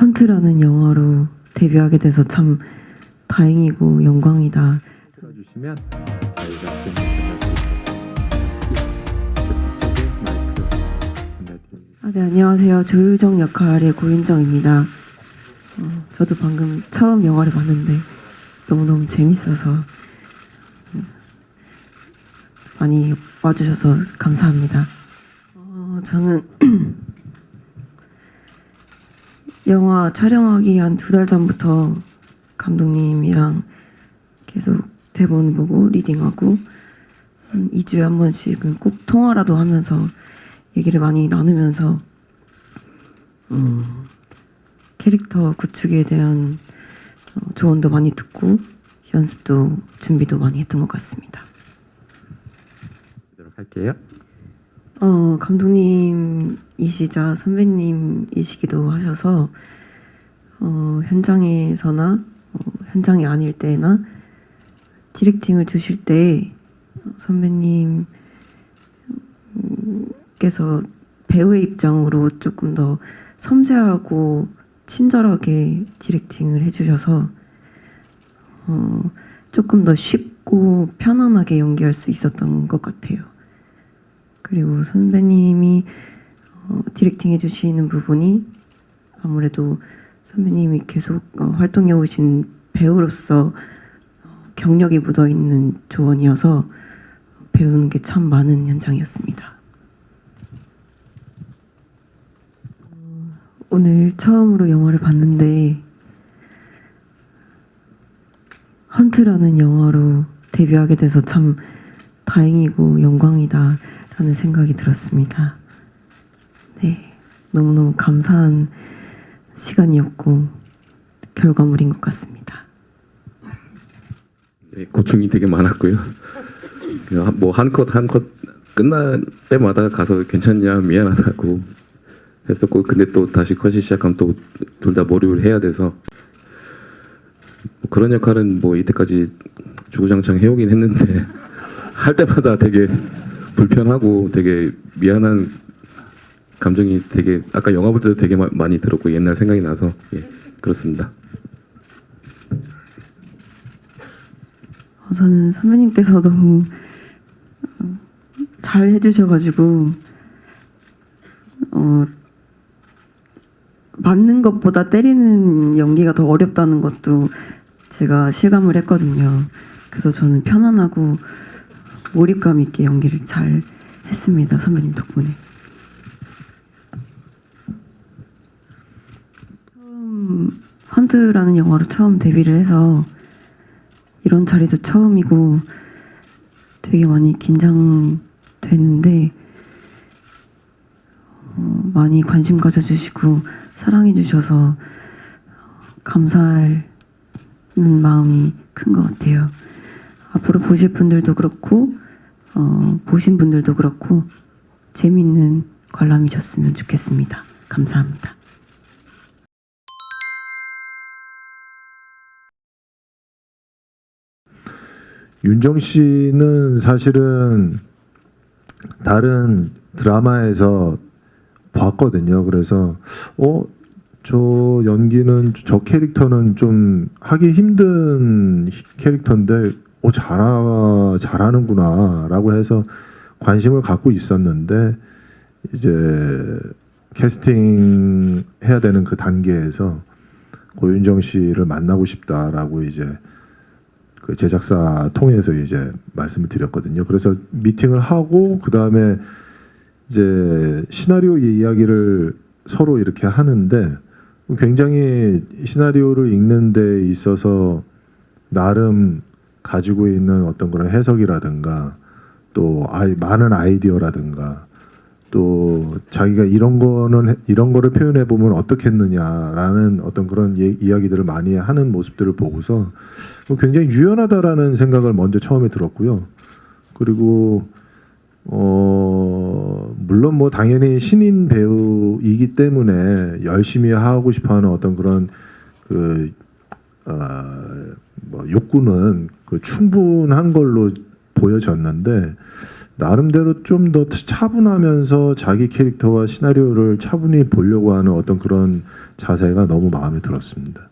헌트라는 영화로 데뷔하게 돼서 참 다행이고 영광이다. 저희가 전달드립니다. 아, 네, 안녕하세요. 조율정 역할의 고윤정입니다. 어, 저도 방금 처음 영화를 봤는데 너무너무 재밌어서 음, 많이 와주셔서 감사합니다. 어, 저는 영화 촬영하기 한 두 달 전부터 감독님이랑 계속 대본 보고 리딩하고 한 2주에 한 번씩은 꼭 통화라도 하면서 얘기를 많이 나누면서 음, 캐릭터 구축에 대한 어, 조언도 많이 듣고 연습도 준비도 많이 했던 것 같습니다. 할게요. 어, 감독님이시자 선배님이시기도 하셔서 어, 현장에서나 어, 현장이 아닐 때나 디렉팅을 주실 때 선배님께서 배우의 입장으로 조금 더 섬세하고 친절하게 디렉팅을 해주셔서 어, 조금 더 쉽고 편안하게 연기할 수 있었던 것 같아요. 그리고 선배님이 어, 디렉팅 해주시는 부분이 아무래도 선배님이 계속 어, 활동해 오신 배우로서 어, 경력이 묻어 있는 조언이어서 배우는 게 참 많은 현장이었습니다. 어, 오늘 처음으로 영화를 봤는데 헌트라는 영화로 데뷔하게 돼서 참 다행이고 영광이다 라는 생각이 들었습니다. 네. 너무너무 감사한 시간이었고 결과물인 것 같습니다. 네, 고충이 되게 많았고요. 그 뭐한 컷 한 컷 끝날 때마다 가서 괜찮냐 미안하다고 했었고 근데 또 다시 컷이 시작하면 또 둘다 몰입을 해야 돼서 뭐 그런 역할은 뭐 이때까지 주구장창 해오긴 했는데 할 때마다 되게 불편하고 되게 미안한 감정이 되게 아까 영화 볼 때도 되게 마- 많이 들었고 옛날 생각이 나서 예, 그렇습니다. 어, 저는 선배님께서 너무 어, 잘 해주셔가지고 어, 맞는 것보다 때리는 연기가 더 어렵다는 것도 제가 실감을 했거든요. 그래서 저는 편안하고 몰입감 있게 연기를 잘 했습니다. 선배님 덕분에. 처음 헌트라는 영화로 처음 데뷔를 해서 이런 자리도 처음이고 되게 많이 긴장되는데 어, 많이 관심 가져주시고 사랑해주셔서 감사하는 마음이 큰 것 같아요. 앞으로 보실 분들도 그렇고 어, 보신 분들도 그렇고 재밌는 관람이셨으면 좋겠습니다. 감사합니다. 윤정 씨는 사실은 다른 드라마에서 봤거든요. 그래서 어, 저 연기는 저 캐릭터는 좀 하기 힘든 히- 캐릭터인데 어 잘하 잘하는구나 라고 해서 관심을 갖고 있었는데 이제 캐스팅 해야 되는 그 단계에서 고윤정 씨를 만나고 싶다라고 이제 그 제작사 통해서 이제 말씀을 드렸거든요. 그래서 미팅을 하고 그 다음에 이제 시나리오 이야기를 서로 이렇게 하는데 굉장히 시나리오를 읽는 데 있어서 나름 가지고 있는 어떤 그런 해석이라든가 또 아이, 많은 아이디어라든가 또 자기가 이런 거는 해- 이런 거를 표현해 보면 어떻겠느냐라는 어떤 그런 예- 이야기들을 많이 하는 모습들을 보고서 뭐 굉장히 유연하다라는 생각을 먼저 처음에 들었고요. 그리고 어 물론 뭐 당연히 신인 배우이기 때문에 열심히 하고 싶어하는 어떤 그런 그 어, 뭐 욕구는 그 충분한 걸로 보여졌는데 나름대로 좀 더 차분하면서 자기 캐릭터와 시나리오를 차분히 보려고 하는 어떤 그런 자세가 너무 마음에 들었습니다.